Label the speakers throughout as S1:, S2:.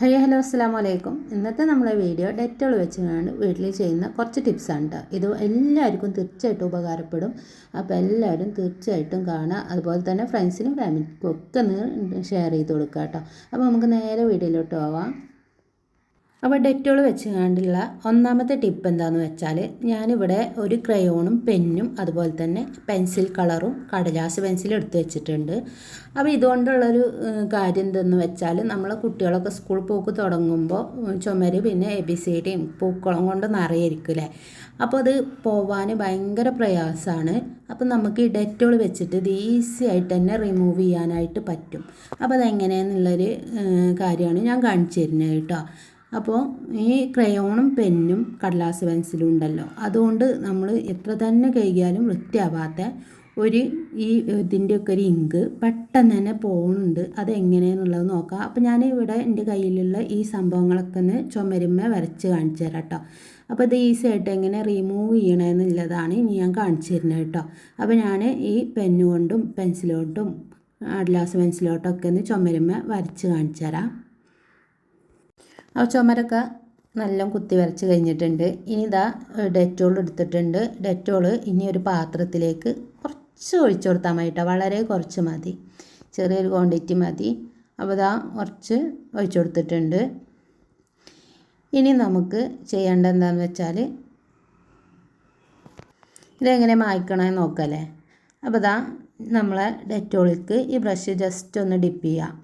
S1: High hello അസ്സാം വലൈക്കും ഇന്നത്തെ നമ്മുടെ വീഡിയോ ഡെറ്റോൾ വെച്ചുകൊണ്ട് വീട്ടിൽ ചെയ്യുന്ന കുറച്ച് ടിപ്സാണ് കേട്ടോ ഇത് എല്ലാവർക്കും തീർച്ചയായിട്ടും ഉപകാരപ്പെടും. അപ്പോൾ എല്ലാവരും തീർച്ചയായിട്ടും കാണുക. അതുപോലെ തന്നെ ഫ്രണ്ട്സിനും ഫാമിലിക്കും ഒക്കെ ഒന്ന് ഷെയർ ചെയ്ത് കൊടുക്കുക കേട്ടോ അപ്പോൾ നമുക്ക് നേരെ വീഡിയോയിലോട്ട് പോവാം. അപ്പോൾ ഡെറ്റോൾ വെച്ച് കണ്ടുള്ള ഒന്നാമത്തെ ടിപ്പ് എന്താണെന്ന് വെച്ചാൽ ഞാനിവിടെ ഒരു ക്രയോണും പെന്നും അതുപോലെ തന്നെ പെൻസിൽ കളറും കടലാസ് പെൻസിലും എടുത്ത് വെച്ചിട്ടുണ്ട്. അപ്പോൾ ഇതുകൊണ്ടുള്ളൊരു കാര്യം എന്തെന്ന് വെച്ചാൽ നമ്മളെ കുട്ടികളൊക്കെ സ്കൂൾ പോക്ക് തുടങ്ങുമ്പോൾ ചുമര് പിന്നെ എ ബി സി ഡിയും പൂക്കളം കൊണ്ട് നിറയായിരിക്കില്ലേ അപ്പോൾ അത് പോവാൻ ഭയങ്കര പ്രയാസമാണ്. അപ്പോൾ നമുക്ക് ഈ ഡെറ്റോൾ വെച്ചിട്ട് ഇത് ഈസി ആയിട്ട് തന്നെ റിമൂവ് ചെയ്യാനായിട്ട് പറ്റും. അപ്പോൾ അതെങ്ങനെയാണെന്നുള്ളൊരു കാര്യമാണ് ഞാൻ കാണിച്ചു തരുന്നത് കേട്ടോ. അപ്പോൾ ഈ ക്രയോണും പെന്നും കടലാസ് പെൻസിലും ഉണ്ടല്ലോ. അതുകൊണ്ട് നമ്മൾ എത്ര തന്നെ കഴുകിയാലും വൃത്തിയാവാത്ത ഒരു ഈ ഇതിന്റെയൊക്കെ ഒരു ഇങ്ക് പെട്ടെന്ന് തന്നെ പോകുന്നുണ്ട് അതെങ്ങനെയെന്നുള്ളത് നോക്കാം. അപ്പോൾ ഞാൻ ഇവിടെ എന്റെ കയ്യിലുള്ള ഈ സംഭവങ്ങളൊക്കെ ഒന്ന് ചുമരുമ്മ വരച്ച് കാണിച്ചു തരാം കേട്ടോ. അപ്പോൾ ഇത് ഈസി ആയിട്ട് എങ്ങനെ റിമൂവ് ചെയ്യണമെന്നുള്ളതാണ് ഇനി ഞാൻ കാണിച്ചു തരുന്നത് കേട്ടോ. അപ്പോൾ ഞാൻ ഈ പെന്നുകൊണ്ടും പെൻസിലോട്ടും അഡ്ലാസ് പെൻസിലോട്ടൊക്കെ ഒന്ന് ചുമരുമ്മ വരച്ച് കാണിച്ചു തരാം. ആ ചുമരൊക്കെ നല്ല കുത്തി വരച്ച് കഴിഞ്ഞിട്ടുണ്ട്. ഇനി ഇതാ ഡെറ്റോൾ എടുത്തിട്ടുണ്ട്. ഡെറ്റോൾ ഇനി ഒരു പാത്രത്തിലേക്ക് കുറച്ച് ഒഴിച്ചു കൊടുത്താൽ മതി കേട്ടോ വളരെ കുറച്ച് മതി. ചെറിയൊരു ക്വാണ്ടിറ്റി മതി. അപ്പോൾ ഇതാ കുറച്ച് ഒഴിച്ചു കൊടുത്തിട്ടുണ്ട്. ഇനി നമുക്ക് ചെയ്യേണ്ട എന്താണെന്ന് വെച്ചാൽ ഇതെങ്ങനെ മായ്ക്കണമെന്ന് നോക്കല്ലേ. അപ്പോൾ ഇതാ നമ്മളെ ഡെറ്റോളിക്ക് ഈ ബ്രഷ് ജസ്റ്റ് ഒന്ന് ഡിപ്പ് ചെയ്യാം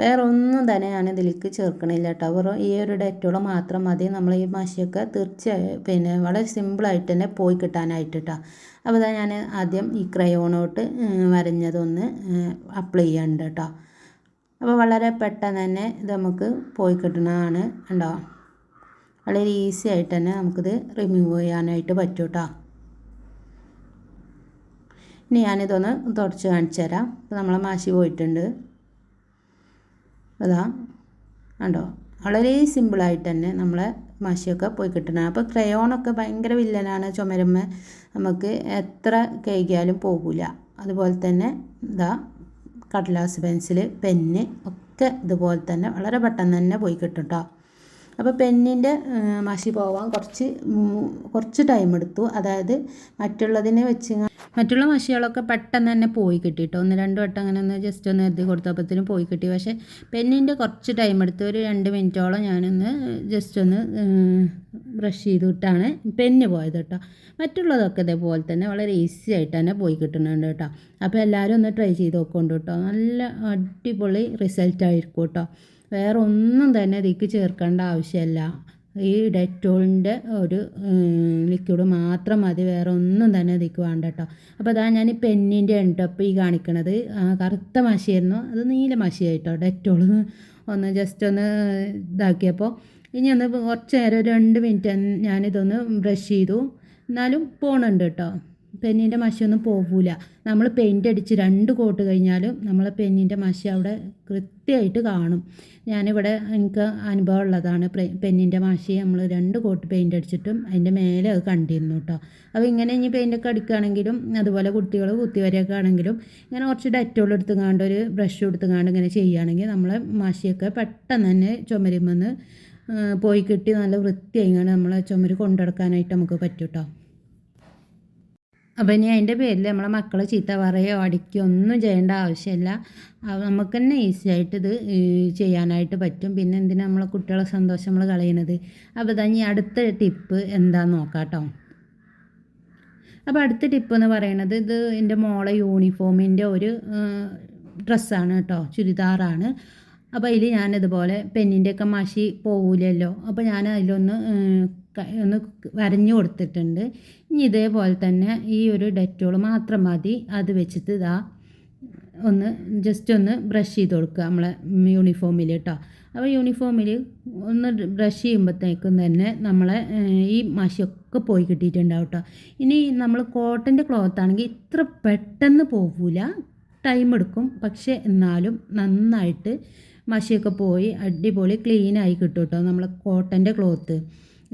S1: വേറെ ഒന്നും തന്നെ ഞാൻ ഇതിലേക്ക് ചേർക്കണില്ല കേട്ടോ. വെറും ഈ ഒരു ഡെറ്റോൾ മാത്രം മതി. നമ്മൾ ഈ മഷിയൊക്കെ തീർച്ചയായും പിന്നെ വളരെ സിമ്പിളായിട്ട് തന്നെ പോയി കിട്ടാനായിട്ട് കേട്ടോ അപ്പോൾ ഞാൻ ആദ്യം ഈ ക്രയോണോട്ട് വരഞ്ഞതൊന്ന് അപ്ലൈ ചെയ്യണ്ട കേട്ടോ അപ്പോൾ വളരെ പെട്ടെന്ന് തന്നെ ഇത് നമുക്ക് പോയി കിട്ടുന്നതാണ് ഉണ്ടോ വളരെ ഈസി ആയിട്ട് തന്നെ നമുക്കിത് റിമൂവ് ചെയ്യാനായിട്ട് പറ്റും കേട്ടോ ഇനി ഞാനിതൊന്ന് തുടച്ച് കാണിച്ചു തരാം. നമ്മളെ മാഷി പോയിട്ടുണ്ട്. അതാ. കണ്ടോ? വളരെ സിമ്പിളായിട്ട് തന്നെ നമ്മളെ മാഷിയൊക്കെ പോയി കിട്ടണം. അപ്പോൾ ക്രയോണൊക്കെ ഭയങ്കര വില്ലനാണ് ചുമരമ്മ. നമുക്ക് എത്ര കഴുകിയാലും പോകില്ല അതുപോലെ തന്നെ ഇതാ കടലാസ് പെൻസിൽ പെന്ന് ഒക്കെ ഇതുപോലെ തന്നെ വളരെ പെട്ടെന്ന് തന്നെ പോയി കിട്ടും കേട്ടോ അപ്പോൾ പെന്നിന്റെ മഷി പോവാൻ കുറച്ച് കുറച്ച് ടൈം എടുത്തു. അതായത് മറ്റുള്ളതിനെ വെച്ച് മറ്റുള്ള മഷികളൊക്കെ പെട്ടെന്ന് തന്നെ പോയി കിട്ടി കേട്ടോ ഒന്ന് രണ്ട് വട്ടം അങ്ങനെ ഒന്ന് ജസ്റ്റ് ഒന്ന് എഴുതി കൊടുത്തപ്പോഴത്തേനും പോയി കിട്ടി. പക്ഷേ പെന്നിന്റെ കുറച്ച് ടൈം എടുത്തു. ഒരു രണ്ട് മിനിറ്റോളം ഞാനൊന്ന് ജസ്റ്റ് ഒന്ന് ബ്രഷ് ചെയ്തിട്ടാണ് പെന്ന് പോയത് കേട്ടോ മറ്റുള്ളതൊക്കെ ഇതേപോലെ തന്നെ വളരെ ഈസി ആയിട്ട് തന്നെ പോയി കിട്ടുന്നുണ്ട് കേട്ടോ അപ്പോൾ എല്ലാവരും ഒന്ന് ട്രൈ ചെയ്ത് നോക്കൊണ്ട് കേട്ടോ നല്ല അടിപൊളി റിസൾട്ടായിരിക്കും കേട്ടോ വേറെ ഒന്നും തന്നെ ഇതിലേക്ക് ചേർക്കേണ്ട ആവശ്യമില്ല. ഈ ഡെറ്റോളിന്റെ ഒരു ലിക്വിഡ് മാത്രം മതി. വേറെ ഒന്നും തന്നെ ഇതിലേക്ക് വേണ്ട കേട്ടോ. അപ്പോൾ അതാ ഞാൻ പെന്നിന്റെ ഉണ്ട് അപ്പോൾ ഈ കാണിക്കണത്. കറുത്ത മഷിയായിരുന്നു. അത് നീല മഷിയായിട്ടോ ഡെറ്റോൾ ഒന്ന് ജസ്റ്റ് ഒന്ന് ഇതാക്കിയപ്പോൾ ഇനി ഒന്ന് കുറച്ച് നേരം രണ്ട് മിനിറ്റ് ഞാനിതൊന്ന് ബ്രഷ് ചെയ്തു. എന്നാലും പോണുണ്ട് കേട്ടോ. പെന്നിന്റെ മഷിയൊന്നും പോവില്ല നമ്മൾ പെയിന്റ് അടിച്ച് രണ്ട് കോട്ട് കഴിഞ്ഞാലും നമ്മളെ പെന്നിന്റെ മഷി അവിടെ കൃത്യമായിട്ട് കാണും. ഞാനിവിടെ എനിക്ക് അനുഭവം ഉള്ളതാണ് പെന്നിന്റെ മഷി നമ്മൾ രണ്ട് കോട്ട് പെയിന്റ് അടിച്ചിട്ടും അതിന്റെ മേലെ അത് കണ്ടിരുന്നു കേട്ടോ. അപ്പോൾ ഇങ്ങനെ ഇനി പെയിന്റൊക്കെ അടിക്കുകയാണെങ്കിലും അതുപോലെ കുട്ടികൾ കുത്തിവരെയൊക്കെ ആണെങ്കിലും ഇങ്ങനെ കുറച്ച് ഡെറ്റോൾ എടുത്തുകാണ്ട് ഒരു ബ്രഷ് എടുത്തുകാണ്ട് ഇങ്ങനെ ചെയ്യുകയാണെങ്കിൽ നമ്മളെ മഷിയൊക്കെ പെട്ടെന്ന് തന്നെ ചുമരുമെന്ന് പോയി കിട്ടി നല്ല വൃത്തിയായി നമ്മളെ ചുമര് കൊണ്ടുനടക്കാനായിട്ട് നമുക്ക് പറ്റും കേട്ടോ. അപ്പോൾ ഇനി അതിന്റെ പേരിൽ നമ്മളെ മക്കളെ ചീത്ത പറയുകയോ അടിക്കുകയോ ഒന്നും ചെയ്യേണ്ട ആവശ്യമില്ല. നമുക്ക് തന്നെ ഈസി ആയിട്ട് ഇത് ചെയ്യാനായിട്ട് പറ്റും. പിന്നെ എന്തിനാണ് നമ്മളെ കുട്ടികളെ സന്തോഷം നമ്മൾ കളയണത്? അപ്പോൾ ഇതാ ഇനി അടുത്ത ടിപ്പ് എന്താണെന്ന് നോക്കാം കേട്ടോ അപ്പോൾ അടുത്ത ടിപ്പ് എന്ന് പറയുന്നത് ഇത് എന്റെ മോളെ യൂണിഫോമിന്റെ ഒരു ഡ്രസ്സാണ് കേട്ടോ ചുരിദാറാണ്. അപ്പോൾ അതിൽ ഞാനിതുപോലെ പെന്നിന്റെയൊക്കെ മഷി പോവില്ലല്ലോ അപ്പോൾ ഞാൻ അതിലൊന്ന് ഒന്ന് വരഞ്ഞു കൊടുത്തിട്ടുണ്ട്. ഇനി ഇതേപോലെ തന്നെ ഈ ഒരു ഡെറ്റോൾ മാത്രം മതി. അത് വെച്ചിട്ട് ഇതാ ഒന്ന് ജസ്റ്റ് ഒന്ന് ബ്രഷ് ചെയ്ത് കൊടുക്കുക നമ്മളെ യൂണിഫോമിൽ കേട്ടോ അപ്പോൾ യൂണിഫോമിൽ ഒന്ന് ബ്രഷ് ചെയ്യുമ്പോഴത്തേക്കും തന്നെ നമ്മളെ ഈ മഷിയൊക്കെ പോയി കിട്ടിയിട്ടുണ്ടാവും കേട്ടോ ഇനി നമ്മൾ കോട്ടന്റെ ക്ലോത്ത് ആണെങ്കിൽ ഇത്ര പെട്ടെന്ന് പോകില്ല ടൈം എടുക്കും. പക്ഷേ എന്നാലും നന്നായിട്ട് മഷിയൊക്കെ പോയി അടിപൊളി ക്ലീനായി കിട്ടും കേട്ടോ നമ്മളെ കോട്ടന്റെ ക്ലോത്ത്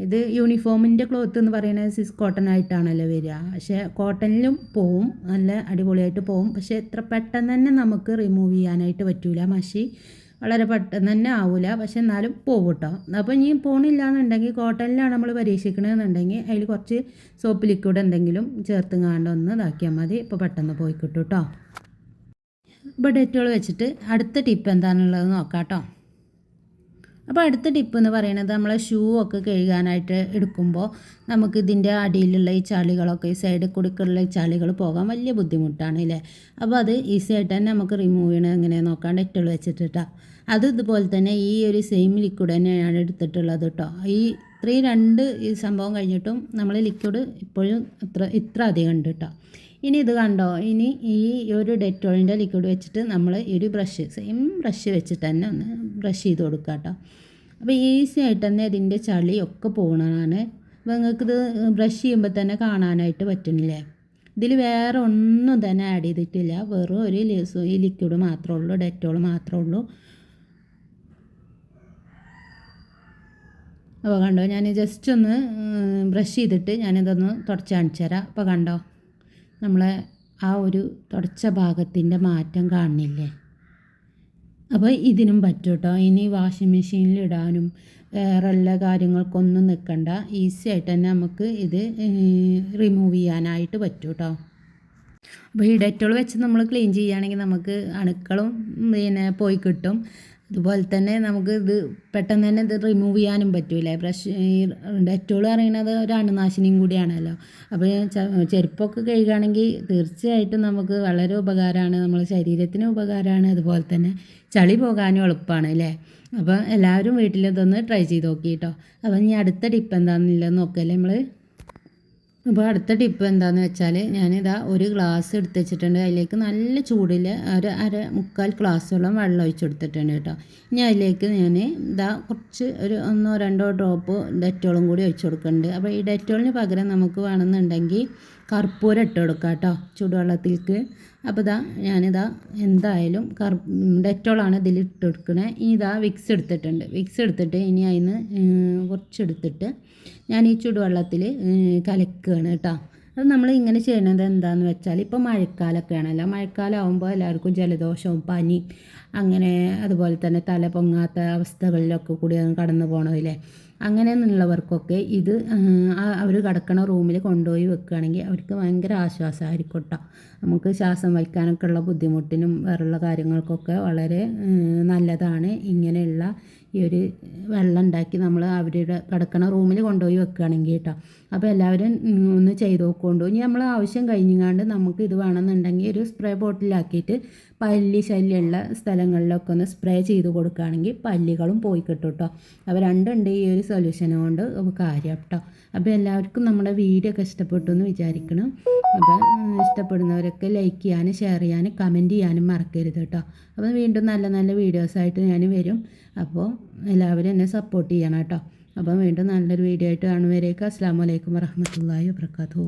S1: ഇത് യൂണിഫോമിന്റെ ക്ലോത്ത് എന്ന് പറയുന്നത് സിസ് കോട്ടൺ ആയിട്ടാണല്ലോ വരിക. പക്ഷേ കോട്ടണിലും പോവും നല്ല അടിപൊളിയായിട്ട് പോവും. പക്ഷേ എത്ര പെട്ടെന്ന് തന്നെ നമുക്ക് റിമൂവ് ചെയ്യാനായിട്ട് പറ്റൂല മഷി. വളരെ പെട്ടെന്ന് തന്നെ ആവില്ല പക്ഷെ എന്നാലും പോകും കേട്ടോ. അപ്പോൾ ഇനി പോണില്ല എന്നുണ്ടെങ്കിൽ കോട്ടണിലാണ് നമ്മൾ പരീക്ഷിക്കണമെന്നുണ്ടെങ്കിൽ അതിൽ കുറച്ച് സോപ്പ് ലിക്വിഡ് എന്തെങ്കിലും ചേർത്തുങ്ങാണ്ട് ഒന്ന് ഇതാക്കിയാൽ മതി. ഇപ്പോൾ പെട്ടെന്ന് പോയി കിട്ടും കേട്ടോ. ഇപ്പോൾ ഡെറ്റോൾ വെച്ചിട്ട് അടുത്ത ടിപ്പ് എന്താണെന്നുള്ളത് നോക്കാം കേട്ടോ. അപ്പോൾ അടുത്ത ടിപ്പ് എന്ന് പറയുന്നത് നമ്മൾ ഷൂ ഒക്കെ കഴുകാനായിട്ട് എടുക്കുമ്പോൾ നമുക്ക് ഇതിന്റെ അടിയിലുള്ള ഈ ചളികളൊക്കെ ഈ സൈഡിൽ കൂടിക്കുള്ള ഈ ചളികൾ പോകാൻ വലിയ ബുദ്ധിമുട്ടാണ് അല്ലേ അപ്പോൾ അത് ഈസി ആയിട്ട് തന്നെ നമുക്ക് റിമൂവ് ചെയ്യണത് എങ്ങനെയാണ് നോക്കാൻ ഡെറ്റോൾ വെച്ചിട്ടിട്ടാണ് അത് ഇതുപോലെ തന്നെ ഈ ഒരു സെയിം ലിക്വിഡ് തന്നെയാണ് എടുത്തിട്ടുള്ളത് കേട്ടോ ഈ ഇത്രയും രണ്ട് ഈ സംഭവം കഴിഞ്ഞിട്ടും നമ്മൾ ലിക്വിഡ് ഇപ്പോഴും ഇത്ര ഇത്ര അധികം ഉണ്ട് കേട്ടോ ഇനി ഇത് കണ്ടോ? ഇനി ഈ ഒരു ഡെറ്റോളിന്റെ ലിക്വിഡ് വെച്ചിട്ട് നമ്മൾ ഈ ഒരു ബ്രഷ് സെയിം ബ്രഷ് വെച്ചിട്ട് തന്നെ ഒന്ന് ബ്രഷ് ചെയ്ത് കൊടുക്കുക കേട്ടോ അപ്പോൾ ഈസി ആയിട്ട് തന്നെ ഇതിന്റെ ചളിയൊക്കെ പോകണതാണ് അപ്പോൾ നിങ്ങൾക്കിത് ബ്രഷ് ചെയ്യുമ്പോൾ തന്നെ കാണാനായിട്ട് പറ്റുന്നില്ലേ? ഇതിൽ വേറെ ഒന്നും തന്നെ ആഡ് ചെയ്തിട്ടില്ല. വെറും ഒരു ഈ ലിക്വിഡ് മാത്രമേ ഉള്ളൂ ഡെറ്റോൾ മാത്രമേ ഉള്ളൂ. അപ്പോൾ കണ്ടോ ഞാൻ ജസ്റ്റ് ഒന്ന് ബ്രഷ് ചെയ്തിട്ട് ഞാനിതൊന്ന് തുടച്ച് കാണിച്ചു തരാം. അപ്പോൾ കണ്ടോ നമ്മളെ ആ ഒരു തുടച്ച ഭാഗത്തിന്റെ മാറ്റം കാണുന്നില്ലേ അപ്പോൾ ഇതിനും പറ്റും കേട്ടോ ഇനി വാഷിംഗ് മെഷീനിൽ ഇടാനും വേറെ എല്ലാ കാര്യങ്ങൾക്കൊന്നും നിൽക്കണ്ട ഈസി ആയിട്ട് തന്നെ നമുക്ക് ഇത് റിമൂവ് ചെയ്യാനായിട്ട് പറ്റും കേട്ടോ അപ്പോൾ ഈ ഡെറ്റോൾ വെച്ച് നമ്മൾ ക്ലീൻ ചെയ്യുകയാണെങ്കിൽ നമുക്ക് അണുക്കളും പിന്നെ പോയി കിട്ടും. അതുപോലെ തന്നെ നമുക്ക് ഇത് പെട്ടെന്ന് തന്നെ ഇത് റിമൂവ് ചെയ്യാനും പറ്റൂലേ. ബ്രഷ് ഈ ഡെറ്റോൾ പറയുന്നത് ഒരു അണുനാശിനിയും കൂടിയാണല്ലോ. അപ്പോൾ ചെരുപ്പൊക്കെ കഴുകുകയാണെങ്കിൽ തീർച്ചയായിട്ടും നമുക്ക് വളരെ ഉപകാരമാണ്. നമ്മളെ ശരീരത്തിന് ഉപകാരമാണ്. അതുപോലെ തന്നെ ചളി പോകാനും എളുപ്പമാണ് അല്ലേ? അപ്പോൾ എല്ലാവരും വീട്ടിലിതൊന്ന് ട്രൈ ചെയ്ത് നോക്കി കേട്ടോ അപ്പോൾ ഇനി അടുത്ത ടിപ്പ് എന്താണെന്നില്ല നോക്കല്ലേ നമ്മൾ അപ്പോൾ അടുത്ത ടിപ്പ് എന്താണെന്ന് വെച്ചാൽ ഞാനിതാ ഒരു ഗ്ലാസ് എടുത്ത് വെച്ചിട്ടുണ്ട്. അതിലേക്ക് നല്ല ചൂടിൽ ഒരു അര മുക്കാൽ ഗ്ലാസ്സോളം വെള്ളം ഒഴിച്ച് കൊടുത്തിട്ടുണ്ട് കേട്ടോ. ഇനി അതിലേക്ക് ഞാൻ ഇതാ കുറച്ച് ഒരു ഒന്നോ രണ്ടോ ഡ്രോപ്പ് ഡെറ്റോളും കൂടി ഒഴിച്ച് കൊടുക്കുന്നുണ്ട്. അപ്പോൾ ഈ ഡെറ്റോളിന് പകരം നമുക്ക് വേണമെന്നുണ്ടെങ്കിൽ കർപ്പൂരം ഇട്ട് കൊടുക്കാം കേട്ടോ ചൂടുവെള്ളത്തിലേക്ക് അപ്പോൾ ഇതാ ഞാനിതാ എന്തായാലും കർ ഡെറ്റോളാണ് ഇതിൽ ഇട്ട് കൊടുക്കണേ. ഇനി ഇതാ വിക്സ് എടുത്തിട്ടുണ്ട്. വിക്സ് എടുത്തിട്ട് ഇനി അതിന് കുറച്ചെടുത്തിട്ട് ഞാൻ ഈ ചൂടുവെള്ളത്തിൽ കലക്കുകയാണ് കേട്ടോ അത് നമ്മൾ ഇങ്ങനെ ചെയ്യണത് എന്താണെന്ന് വെച്ചാൽ ഇപ്പോൾ മഴക്കാലമൊക്കെ ആണല്ലോ. മഴക്കാലം ആകുമ്പോൾ എല്ലാവർക്കും ജലദോഷവും പനി അങ്ങനെ അതുപോലെ തന്നെ തല പൊങ്ങാത്ത അവസ്ഥകളിലൊക്കെ കൂടി കടന്നു പോകണമില്ലേ അങ്ങനെ നിന്നുള്ളവർക്കൊക്കെ ഇത് അവർ കിടക്കണ റൂമിൽ കൊണ്ടുപോയി വെക്കുകയാണെങ്കിൽ അവർക്ക് ഭയങ്കര ആശ്വാസമായിരിക്കും കേട്ടോ നമുക്ക് ശ്വാസം വലിക്കാനൊക്കെ ഉള്ള ബുദ്ധിമുട്ടിനും വേറെയുള്ള കാര്യങ്ങൾക്കൊക്കെ വളരെ നല്ലതാണ് ഇങ്ങനെയുള്ള ഈ ഒരു വെള്ളം ഉണ്ടാക്കി നമ്മൾ അവരുടെ കിടക്കണ റൂമിൽ കൊണ്ടുപോയി വെക്കുകയാണെങ്കിൽ കേട്ടോ. അപ്പോൾ എല്ലാവരും ഒന്ന് ചെയ്ത് നോക്കൊണ്ടു ഇനി നമ്മൾ ആവശ്യം കഴിഞ്ഞാണ്ട് നമുക്ക് ഇത് വേണമെന്നുണ്ടെങ്കിൽ ഒരു സ്പ്രേ ബോട്ടിലാക്കിയിട്ട് പല്ലി ശല്യമുള്ള സ്ഥലങ്ങളിലൊക്കെ ഒന്ന് സ്പ്രേ ചെയ്ത് കൊടുക്കുകയാണെങ്കിൽ പല്ലികളും പോയി കിട്ടും കേട്ടോ അപ്പോൾ രണ്ടുണ്ട് ഈ ഒരു സൊല്യൂഷൻ കൊണ്ട് കാര്യം കേട്ടോ അപ്പോൾ എല്ലാവർക്കും നമ്മുടെ വീഡിയോ ഒക്കെ ഇഷ്ടപ്പെട്ടു എന്ന് വിചാരിക്കണം. അപ്പോൾ ഇഷ്ടപ്പെടുന്നവരൊക്കെ ലൈക്ക് ചെയ്യാനും ഷെയർ ചെയ്യാനും കമന്റ് ചെയ്യാനും മറക്കരുത് കേട്ടോ അപ്പോൾ വീണ്ടും നല്ല നല്ല വീഡിയോസായിട്ട് ഞാൻ വരും. അപ്പോൾ എല്ലാവരും എന്നെ സപ്പോർട്ട് ചെയ്യണം കേട്ടോ അപ്പം വീണ്ടും നല്ലൊരു വീഡിയോ ആയിട്ട് കാണുന്നവരേക്ക് അസ്സാം വലൈക്കും വരഹമുല്ലാ വാബർക്കാത്തു